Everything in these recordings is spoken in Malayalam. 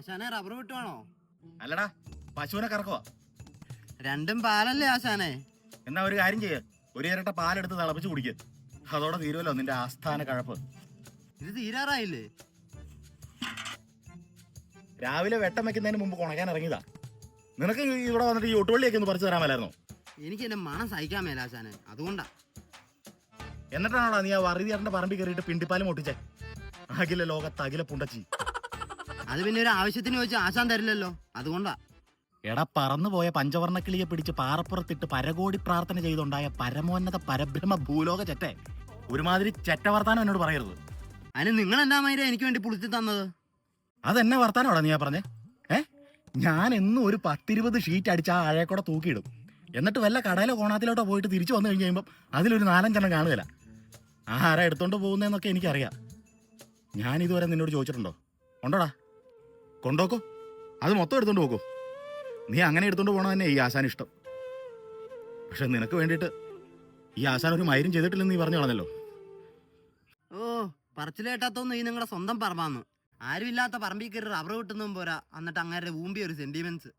ആശാനെ റബ്ബർ വിട്ടുവാണോ? അല്ലടാ പശുവിനെ കറക്കുവാ. രണ്ടും പാലല്ലേ ആശാനെ? എന്നാ ഒരു കാര്യം ചെയ്യ. ഒരു ഇരട്ട പാലെടുത്ത് തിളപ്പിച്ച് കുടിക്കുക അതോടെ തീരുമല്ലോ നിന്റെ ആസ്ഥാന കഴപ്പ്. ഇത് തീരാറായില്ലേ? രാവിലെ വെട്ടം വെക്കുന്നതിന് മുമ്പ് കുണക്കാൻ ഇറങ്ങിയതാ. നിനക്ക് ഇവിടെ വന്നിട്ട് ഈ ഒട്ടുവള്ളിയൊക്കെ ഒന്ന് പറിച്ചു തരാൻ മേലായിരുന്നോ എനിക്ക് എന്റെ മണം സഹിക്കാൻ മേലാശാനെ അതുകൊണ്ടാ. എന്നിട്ടാണോടാ നീ ആ വറുതിയാറിന്റെ പറമ്പി കയറിയിട്ട് പിണ്ടിപ്പാലും ഒട്ടിച്ചേ? അഖില ലോകത്ത് അഖില പുണ്ടച്ചി. അത് പിന്നെ ഒരു ആവശ്യത്തിന് ചോദിച്ച ആശാൻ തരില്ലല്ലോ. അതുകൊണ്ടാ. എടാ പറന്നുപോയ പഞ്ചവർണക്കിളിയെ പിടിച്ച് പാറപ്പുറത്തിട്ട് പരകോടി പ്രാർത്ഥന ചെയ്തുണ്ടായ പരമോന്നത പരബ്രഹ്മ ഭൂലോക ചെറ്റെ. ഒരുമാതിരി ചെറ്റ വർത്താനം എന്നോട് പറയരുത്. അതിന് നിങ്ങൾ എന്താ മൈര എനിക്ക് വേണ്ടി പുളിച്ചു തന്നത്? അതെന്നെ വർത്താനോടാ നീ പറഞ്ഞേ? ഏ? ഞാൻ എന്നും ഒരു പത്തിരുപത് ഷീറ്റ് അടിച്ച് ആ അഴയക്കൂടെ തൂക്കിയിടും. എന്നിട്ട് വല്ല കടയിലോ കോണാത്തിലോട്ടോ പോയിട്ട് തിരിച്ചു വന്നു കഴിഞ്ഞ് കഴിയുമ്പോൾ അതിലൊരു നാലഞ്ചെണ്ണം കാണുകയില്ല. ആരാ എടുത്തോണ്ട് പോകുന്നതെന്നൊക്കെ എനിക്കറിയാം. ഞാൻ ഇതുവരെ നിന്നോട് ചോദിച്ചിട്ടുണ്ടോ? ഉണ്ടോടാ? കൊണ്ടോക്കോ. അത് മൊത്തം എടുത്തോണ്ട് പോക്കോ. നീ അങ്ങനെ എടുത്തോണ്ട് പോകണം തന്നെ ഈ ആശാൻ ഇഷ്ടം. പക്ഷെ നിനക്ക് വേണ്ടിയിട്ട് ഈ ആശാൻ ഒരു മൈരും ചെയ്തിട്ടില്ലെന്ന് നീ പറഞ്ഞു കളഞ്ഞല്ലോ. ഓ പറച്ചിലേട്ടാത്തൊന്നും നീ ഈ നിങ്ങളുടെ സ്വന്തം പറമ്പാന്ന്. ആരുമില്ലാത്ത പറമ്പിൽ കയറി റബ്ബർ കിട്ടുന്നതും പോരാ എന്നിട്ട് അങ്ങനെ ഊമ്പി ഒരു സെന്റിമെന്റ്സ്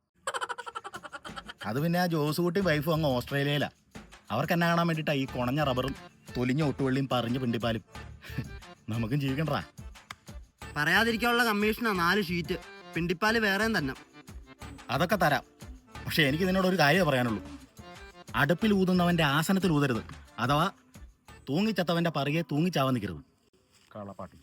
അത് പിന്നെ ആ ജോസ് കുട്ടി വൈഫും അങ്ങ് ഓസ്ട്രേലിയയിലാ. അവർക്ക് എന്നെ കാണാൻ വേണ്ടിയിട്ടാ ഈ കുണഞ്ഞ റബ്ബറും തൊലിഞ്ഞ ഒട്ടുവള്ളിയും പറഞ്ഞു പിണ്ടിപ്പാലും. നമുക്കും ജീവിക്കണ്ടാ. പറയാതിരിക്കാനുള്ള കമ്മീഷനാ നാല് ഷീറ്റ്. പിണ്ടിപ്പാൽ വേറെയും തന്നെ. അതൊക്കെ തരാം. പക്ഷെ എനിക്ക് നിന്നോട് ഒരു കാര്യം പറയാനുള്ളൂ. അടുപ്പിൽ ഊതുന്നവന്റെ ആസനത്തിൽ ഊതരുത്. അഥവാ തൂങ്ങിച്ചത്തവന്റെ പറയെ തൂങ്ങിച്ചാവാൻ നിൽക്കരുത് കളപ്പാട്ടി.